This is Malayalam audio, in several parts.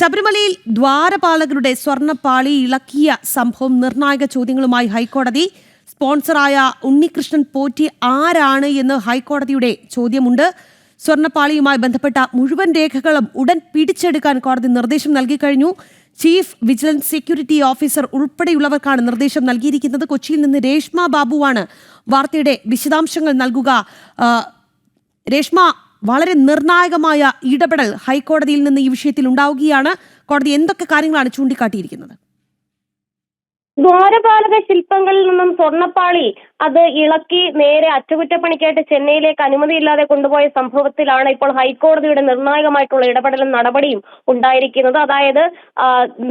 ശബരിമലയിൽ ദ്വാരപാലകരുടെ സ്വർണപ്പാളി ഇളക്കിയ സംഭവം നിർണായക ചോദ്യങ്ങളുമായി ഹൈക്കോടതി. സ്പോൺസറായ ഉണ്ണികൃഷ്ണൻ പോറ്റി ആരാണ് എന്ന് ഹൈക്കോടതിയുടെ ചോദ്യമുണ്ട്. സ്വർണപ്പാളിയുമായി ബന്ധപ്പെട്ട മുഴുവൻ രേഖകളും ഉടൻ പിടിച്ചെടുക്കാൻ കോടതി നിർദ്ദേശം നൽകിക്കഴിഞ്ഞു ചീഫ് വിജിലൻസ് സെക്യൂരിറ്റി ഓഫീസർ ഉൾപ്പെടെയുള്ളവർക്കാണ് നിർദ്ദേശം നൽകിയിരിക്കുന്നത്. കൊച്ചിയിൽ നിന്ന് രേഷ്മ ബാബുവാണ് വാർത്തയുടെ വിശദാംശങ്ങൾ നൽകുക. രേഷ്മ വളരെ നിർണായകമായ ഇടപെടൽ ഹൈക്കോടതിയിൽ നിന്ന് ഈ വിഷയത്തിൽ ഉണ്ടാവുകയാണ്. കോടതി എന്തൊക്കെ കാര്യങ്ങളാണ് ചൂണ്ടിക്കാട്ടിയിരിക്കുന്നത്? ദ്വാരപാലക ശില്പങ്ങളിൽ നിന്നും സ്വർണപ്പാളി അത് ഇളക്കി നേരെ അറ്റകുറ്റപ്പണിക്കായിട്ട് ചെന്നൈയിലേക്ക് അനുമതിയില്ലാതെ കൊണ്ടുപോയ സംഭവത്തിലാണ് ഇപ്പോൾ ഹൈക്കോടതിയുടെ നിർണായകമായിട്ടുള്ള ഇടപെടലും നടപടിയും ഉണ്ടായിരിക്കുന്നത്. അതായത്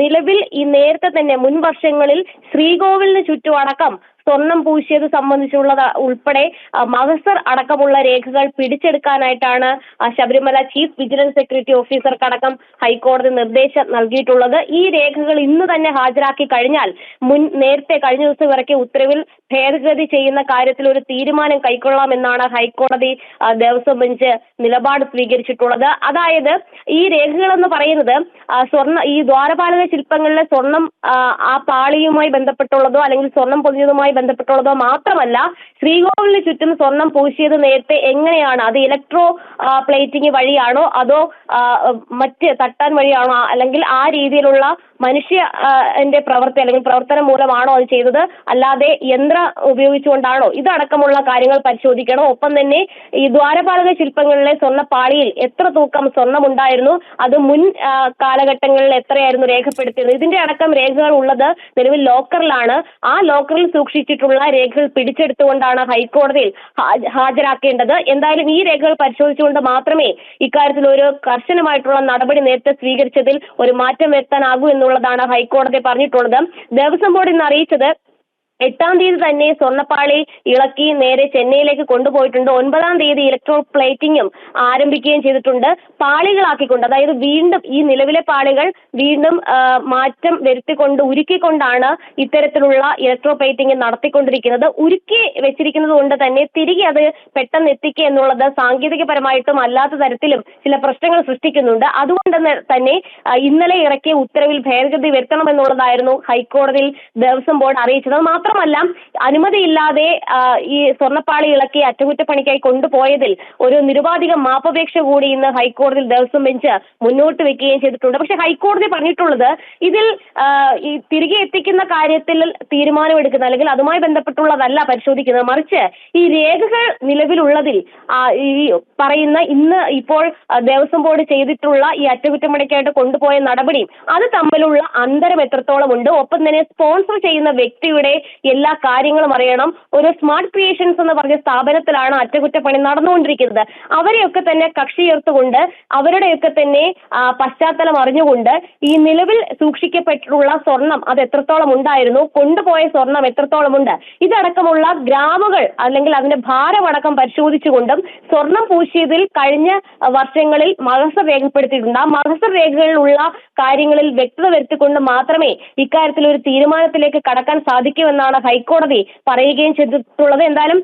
നിലവിൽ ഈ നേരത്തെ തന്നെ മുൻ വർഷങ്ങളിൽ ശ്രീകോവിലിന് ചുറ്റുമടക്കം സ്വർണം പൂശിയത് സംബന്ധിച്ചുള്ളത് ഉൾപ്പെടെ മഹസർ അടക്കമുള്ള രേഖകൾ പിടിച്ചെടുക്കാനായിട്ടാണ് ശബരിമല ചീഫ് വിജിലൻസ് സെക്യൂരിറ്റി ഓഫീസർക്കടക്കം ഹൈക്കോടതി നിർദ്ദേശം നൽകിയിട്ടുള്ളത്. ഈ രേഖകൾ ഇന്ന് തന്നെ ഹാജരാക്കി കഴിഞ്ഞാൽ മുൻ നേരത്തെ കഴിഞ്ഞ ദിവസം ഇറക്കിയ ഉത്തരവിൽ ഭേദഗതി ചെയ്യുന്ന കാര്യത്തിൽ ഒരു തീരുമാനം കൈക്കൊള്ളാമെന്നാണ് ഹൈക്കോടതി ദേവസ്വം ബെഞ്ച് നിലപാട് സ്വീകരിച്ചിട്ടുള്ളത്. അതായത് ഈ രേഖകൾ എന്ന് പറയുന്നത് സ്വർണ ഈ ദ്വാരപാലക ശില്പങ്ങളിലെ സ്വർണം ആ, പാളിയുമായി ബന്ധപ്പെട്ടുള്ളതോ അല്ലെങ്കിൽ സ്വർണം പൊതിഞ്ഞതുമായി ബന്ധപ്പെട്ടുള്ളതോ മാത്രമല്ല ശ്രീകോവിലിന് ചുറ്റും സ്വർണം പൂശിയത് നേരത്തെ എങ്ങനെയാണ്? അത് ഇലക്ട്രോ പ്ലേറ്റിംഗ് വഴിയാണോ? അതോ മറ്റ് തട്ടാൻ വഴിയാണോ? അല്ലെങ്കിൽ ആ രീതിയിലുള്ള മനുഷ്യ പ്രവൃത്തി പ്രവർത്തി അല്ലെങ്കിൽ പ്രവർത്തനം മൂലമാണോ അത് ചെയ്തത്? അല്ലാതെ യന്ത്ര ഉപയോഗിച്ചുകൊണ്ടാണോ ഇതടക്കമുള്ള കാര്യങ്ങൾ പരിശോധിക്കണം. ഒപ്പം തന്നെ ഈ ദ്വാരപാലക ശില്പങ്ങളിലെ സ്വർണപ്പാളിയിൽ എത്ര തൂക്കം സ്വർണമുണ്ടായിരുന്നു? അത് മുൻ കാലഘട്ടങ്ങളിൽ എത്രയായിരുന്നു രേഖപ്പെടുത്തിയത് ഇതിന്റെ അടക്കം രേഖകൾ ഉള്ളത് നിലവിൽ ലോക്കറിലാണ്. ആ ലോക്കറിൽ സൂക്ഷിച്ചിട്ടുള്ള രേഖകൾ പിടിച്ചെടുത്തുകൊണ്ടാണ് ഹൈക്കോടതിയിൽ ഹാജരാക്കേണ്ടത്. എന്തായാലും ഈ രേഖകൾ പരിശോധിച്ചുകൊണ്ട് മാത്രമേ ഇക്കാര്യത്തിൽ ഒരു കർശനമായിട്ടുള്ള നടപടി നേരത്തെ സ്വീകരിച്ചതിൽ ഒരു മാറ്റം വരുത്താനാകൂ എന്നുള്ളതാണ് ഹൈക്കോടതി പറഞ്ഞിട്ടുള്ളത്. ദേവസ്വം ബോർഡ് ഇന്ന് അറിയിച്ചത് എട്ടാം തീയതി തന്നെ സ്വർണപ്പാളി ഇളക്കി നേരെ ചെന്നൈയിലേക്ക് കൊണ്ടുപോയിട്ടുണ്ട്. ഒൻപതാം തീയതി ഇലക്ട്രോ പ്ലേറ്റിംഗും ആരംഭിക്കുകയും ചെയ്തിട്ടുണ്ട്. പാളികളാക്കിക്കൊണ്ട് അതായത് വീണ്ടും ഈ നിലവിലെ പാളികൾ വീണ്ടും മാറ്റം വരുത്തിക്കൊണ്ട് ഉരുക്കിക്കൊണ്ടാണ് ഇത്തരത്തിലുള്ള ഇലക്ട്രോ പ്ലേറ്റിംഗ് നടത്തിക്കൊണ്ടിരിക്കുന്നത്. ഉരുക്കി വെച്ചിരിക്കുന്നത് കൊണ്ട് തന്നെ തിരികെ അത് പെട്ടെന്ന് എത്തിക്കുക എന്നുള്ളത് സാങ്കേതികപരമായിട്ടും അല്ലാത്ത തരത്തിലും ചില പ്രശ്നങ്ങൾ സൃഷ്ടിക്കുന്നുണ്ട്. അതുകൊണ്ട് തന്നെ- ഇന്നലെ ഇറക്കിയ ഉത്തരവിൽ ഭേദഗതി വരുത്തണമെന്നുള്ളതായിരുന്നു ഹൈക്കോടതിയിൽ ദേവസ്വം ബോർഡ് അറിയിച്ചത്. അത് മാത്രമല്ല അനുമതിയില്ലാതെ ഈ സ്വർണപ്പാളി ഇളക്കി അറ്റകുറ്റപ്പണിക്കായി കൊണ്ടുപോയതിൽ ഒരു നിരുപാധിക മാപ്പപേക്ഷ കൂടി ഇന്ന് ഹൈക്കോടതിയിൽ ദേവസ്വം ബെഞ്ച് മുന്നോട്ട് വെക്കുകയും ചെയ്തിട്ടുണ്ട്. പക്ഷെ ഹൈക്കോടതി പറഞ്ഞിട്ടുള്ളത് ഇതിൽ ഈ തിരികെ എത്തിക്കുന്ന കാര്യത്തിൽ തീരുമാനമെടുക്കുന്ന അല്ലെങ്കിൽ അതുമായി ബന്ധപ്പെട്ടുള്ളതല്ല പരിശോധിക്കുന്നത്. മറിച്ച് ഈ രേഖകൾ നിലവിലുള്ളതിൽ ഈ പറയുന്ന ഇന്ന് ഇപ്പോൾ ദേവസ്വം ബോർഡ് ചെയ്തിട്ടുള്ള ഈ അറ്റകുറ്റപ്പണിക്കായിട്ട് കൊണ്ടുപോയ നടപടി അത് തമ്മിലുള്ള അന്തരം എത്രത്തോളം ഉണ്ട് ഒപ്പം തന്നെ സ്പോൺസർ ചെയ്യുന്ന വ്യക്തിയുടെ എല്ലാ കാര്യങ്ങളും അറിയണം. ഒരു സ്മാർട്ട് ക്രിയേഷൻസ് എന്ന് പറഞ്ഞ സ്ഥാപനത്തിലാണ് അറ്റകുറ്റപ്പണി നടന്നുകൊണ്ടിരിക്കുന്നത്. അവരെയൊക്കെ തന്നെ കക്ഷി ചേർത്തുകൊണ്ട് അവരുടെയൊക്കെ തന്നെ പശ്ചാത്തലം അറിഞ്ഞുകൊണ്ട് ഈ നിലവിൽ സൂക്ഷിക്കപ്പെട്ടിട്ടുള്ള സ്വർണം അത് എത്രത്തോളം ഉണ്ടായിരുന്നു കൊണ്ടുപോയ സ്വർണം എത്രത്തോളം ഉണ്ട് ഇതടക്കമുള്ള ഗ്രാമുകൾ അല്ലെങ്കിൽ അതിന്റെ ഭാരമടക്കം പരിശോധിച്ചുകൊണ്ടും സ്വർണം പൂശിയതിൽ കഴിഞ്ഞ വർഷങ്ങളിൽ മഹസർ രേഖപ്പെടുത്തിയിട്ടുണ്ട്. ആ മഹസർ രേഖകളിലുള്ള കാര്യങ്ങളിൽ വ്യക്തത വരുത്തിക്കൊണ്ട് മാത്രമേ ഇക്കാര്യത്തിൽ ഒരു തീരുമാനത്തിലേക്ക് കടക്കാൻ സാധിക്കൂ എന്നാണ് ഹൈക്കോടതി പറയുകയും ചെയ്തിട്ടുള്ളത്. എന്തായാലും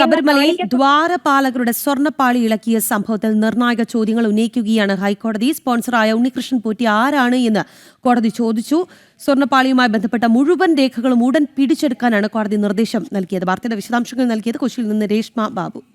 ശബരിമലയിൽ ദ്വാരപാലകരുടെ സ്വർണപ്പാളി ഇളക്കിയ സംഭവത്തിൽ നിർണായക ചോദ്യങ്ങൾ ഉന്നയിക്കുകയാണ് ഹൈക്കോടതി. സ്പോൺസറായ ഉണ്ണികൃഷ്ണൻ പോറ്റി ആരാണ് എന്ന് കോടതി ചോദിച്ചു. സ്വർണപ്പാളിയുമായി ബന്ധപ്പെട്ട മുഴുവൻ രേഖകളും ഉടൻ പിടിച്ചെടുക്കാനാണ് കോടതി നിർദ്ദേശം നൽകിയത്. വാർത്തയുടെ വിശദാംശങ്ങൾ നൽകിയത് കൊച്ചിയിൽ നിന്ന് രേഷ്മ ബാബു.